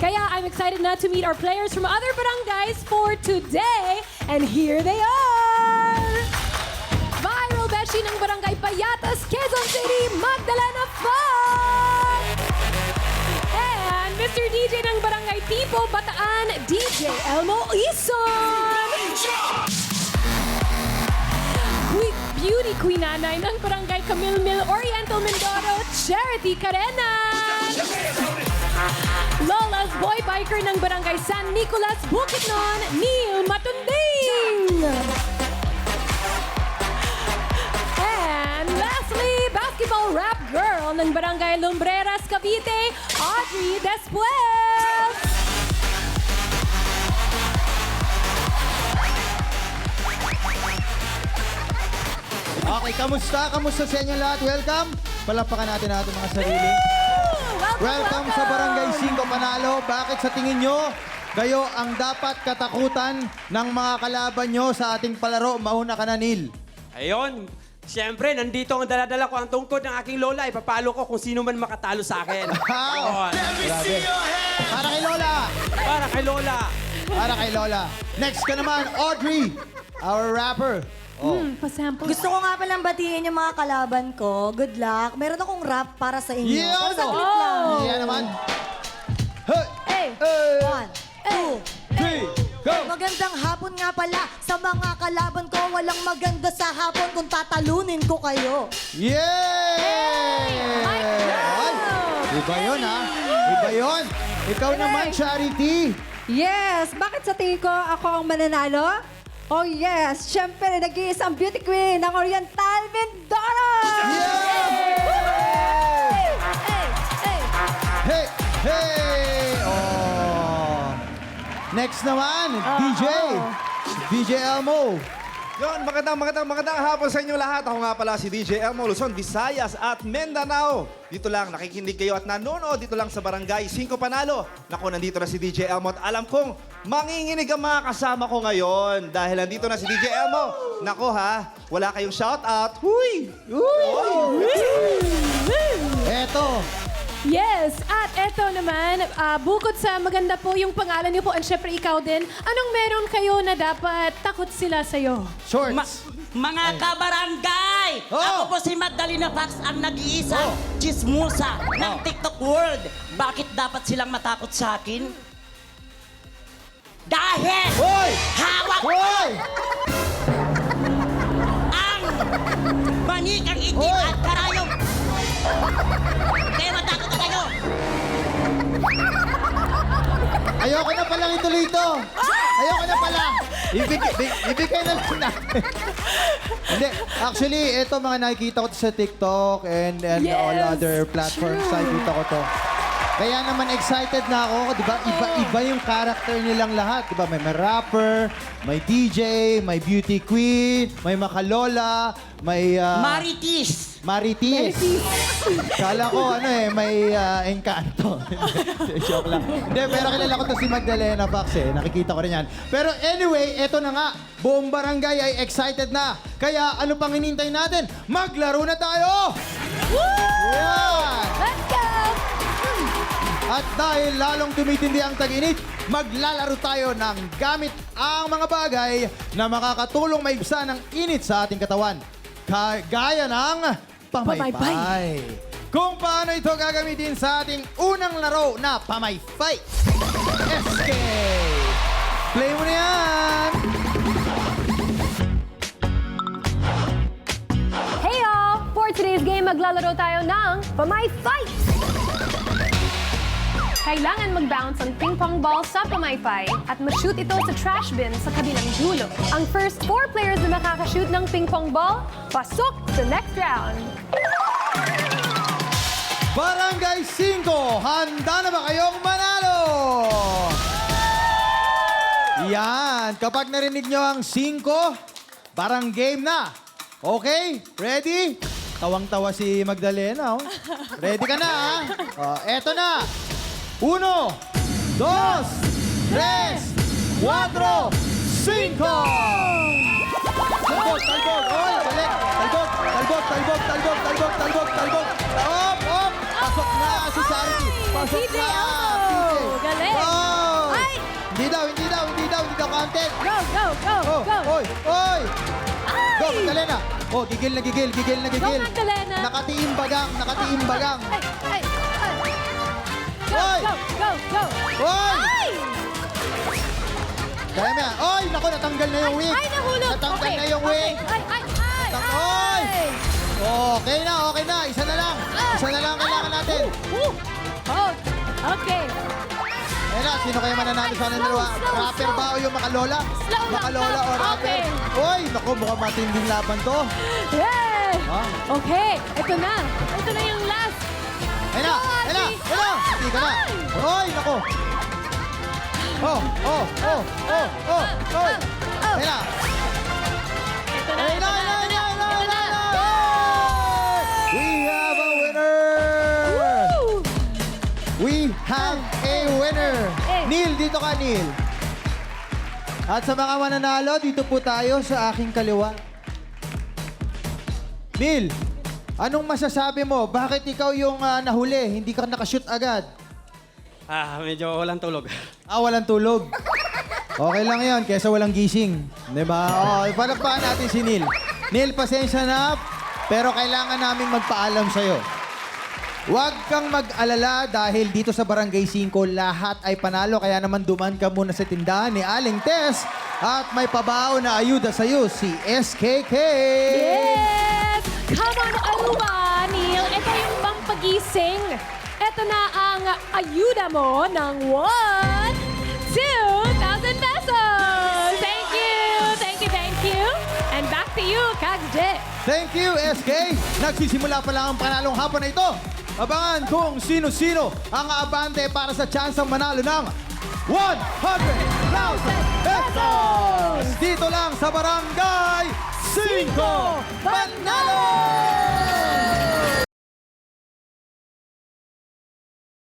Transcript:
Kaya I'm excited na to meet our players from other barangays for today. And here they are! Viral Beshi ng Barangay Payatas, Quezon City, Magdalena Fong! And Mr. DJ ng Barangay Tipo, Bataan, DJ Elmo Ison! Beauty Queen Nanay ng Barangay Camilmil Oriental Mindoro, Charity Carenan! Biker ng Barangay San Nicolas, Bukidnon, Neil Matunding! And lastly, basketball rap girl ng Barangay Lumbreras, Cavite, Audrey Despuez! Okay, kamusta? Kamusta sa inyo lahat? Welcome! Palapakan natin natin mga sarili. Welcome, sa Barangay 5 Panalo. Bakit sa tingin nyo, kayo ang dapat katakutan ng mga kalaban nyo sa ating palaro? Mauna ka na, Neil. Ayun. Siyempre, nandito ang daladala ko ang tungkod ng aking lola. Ipapalo ko kung sino man makatalo sa akin. Wow! Ayun. Grabe. Para kay Lola! Para kay lola. Para kay Lola. Next ka naman, Audrey, our rapper. Oh. Hmm, pasample. Gusto ko nga palang batiin yung mga kalaban ko. Good luck. Meron akong rap para sa inyo. Yeah, Pero saglit lang. Oh. Yan naman. Hey! Hey! Hey! One, two, Three! Go! Magandang hapon nga pala sa mga kalaban ko. Walang maganda sa hapon kung tatalunin ko kayo. Drop! Ay, Iba yun, ha? Iba yun. Ikaw naman, Charity. Yes! Bakit sa tingin ko ako ang mananalo? Oh yes! Siyempre, nag-iisang beauty queen ng Oriental Mindoro! Yeah! Hey! Hey! Hey! Hey! Oh! Next naman, DJ. DJ Elmo. Yon, magandang magandang magandang hapon sa inyo lahat. Ako nga pala si DJ Elmo Luzon, Visayas at Mindanao. Dito lang, nakikinig kayo at nanonood dito lang sa Barangay 5 Panalo. Naku, nandito na si DJ Elmo at alam kong manginginig ang mga kasama ko ngayon dahil nandito na si DJ Elmo. Naku ha, wala kayong shout out. Huy! Eto. Yes! At eto naman, ah, bukod sa maganda po yung pangalan niyo po, and syempre ikaw din, anong meron kayo na dapat takot sila sa'yo? Shorts. Ma- mga kabarangay! Oh! Ako po si Magdalena Fox, ang nag-iisang Oh. chismusa ng Oh. TikTok world. Bakit dapat silang matakot sa akin? Dahil Hoy! hawak Hoy! ang manikang itim Hoy! at karayong. Kaya matakot na kayo. Ayoko na palang ituloy ito. Ayoko na pala. Ibigay, bi- ibigay na lang natin. Hindi. Actually, ito mga nakikita ko to sa TikTok and, and Yes, all other platforms. Nakikita ko to. Kaya naman excited na ako, di ba? Iba-iba yung character nilang lahat. Di ba? May, may rapper, may DJ, may beauty queen, may makalola, may... ah, Maritis. Maritis. Kala ko, ano eh, may ah, engkanto. Joke lang. Hindi, pero kilala ko to si Magdalena Fox eh. Nakikita ko rin yan. Pero anyway, eto na nga. Buong barangay ay excited na. Kaya ano pang hinintay natin? Maglaro na tayo! Yan! Let's go! At dahil lalong tumitindi ang tag-init, maglalaro tayo ng gamit ang mga bagay na makakatulong maibsan ang init sa ating katawan. Ka- gaya ng pamaypay. Pamaypay. Kung paano ito gagamitin sa ating unang laro na pamaypay. Escape! Play mo na yan! Hey all! For today's game, maglalaro tayo ng Pamay Fight! Kailangan mag-bounce ang ping pong ball sa pamaypay at ma-shoot ito sa trash bin sa kabilang dulo. Ang first four players na makakashoot ng ping pong ball, pasok sa next round. Barangay 5, handa na ba kayong manalo? Yan, kapag narinig nyo ang 5, parang game na. Okay? Ready? Tawang-tawa si Magdalena, oh. Ready ka na, ha? Oh, eto na. Uno, dos, tres, cuatro, cinco! Talbog, talbog, oy, balik. Talbog, talbog, talbog, talbog, talbog, talbog. Op, op. Pasok na si Charity. Pasok na. Elmo. PJ. Galing. Hindi daw, hindi daw, hindi daw, hindi daw counted. Go, go, go, Oh, go. oy, oy. Go, Ay! Magdalena. Oh, gigil na gigil, gigil na gigil. Magdalena. Nakatiim bagang, nakatiim ay. Go, Oy! Ay! Kaya mo yan. Oy, naku, natanggal na yung wig. Ay, nahulog. Natanggal okay. na yung okay. wig. Ay, ay, ay, Tang- ay. Oy! Okay na, okay na. Isa na lang. Isa na lang ang kailangan natin. Woo. Oh, okay. Ayun na, sino kaya mananalo sa Slow, dalawa? Rapper ba o yung makalola? Slow lang, makalola slow. o rapper? Okay. Oy, naku, mukhang matinding laban to. Yeah! Ah. Okay, ito na. Ito na yung last. Ate. ayun na. Hindi ka na. Oy, naku. Oh, oh, oh, oh, oh, oh. Na. Ito na, na. We have a winner! We have a winner! Eh. Neil, dito ka, Neil. At sa mga mananalo, dito po tayo sa aking kaliwa. Neil, anong masasabi mo? Bakit ikaw yung ah, nahuli? Hindi ka nakashoot agad? Ah, medyo walang tulog. Ah, walang tulog. Okay lang yan, kesa walang gising. Di ba? Oh, palakpakan natin si Neil. Neil, pasensya na, pero kailangan namin magpaalam sa'yo. Huwag kang mag-alala dahil dito sa Barangay 5, lahat ay panalo. Kaya naman duman ka muna sa tindahan ni Aling Tess at may pabao na ayuda sa'yo, si SKK. Yes! Come on, Aruba, Neil. Ito yung pampagising. Ito na ang ayuda mo ng 1, 2,000 pesos. Thank you, thank you, thank you. And back to you, Kag J. Thank you, SK. Nagsisimula pa lang ang panalong hapon na ito. Abangan kung sino-sino ang aabante para sa chance manalo ng 100,000 pesos! Dito lang sa Barangay 5 Manalo!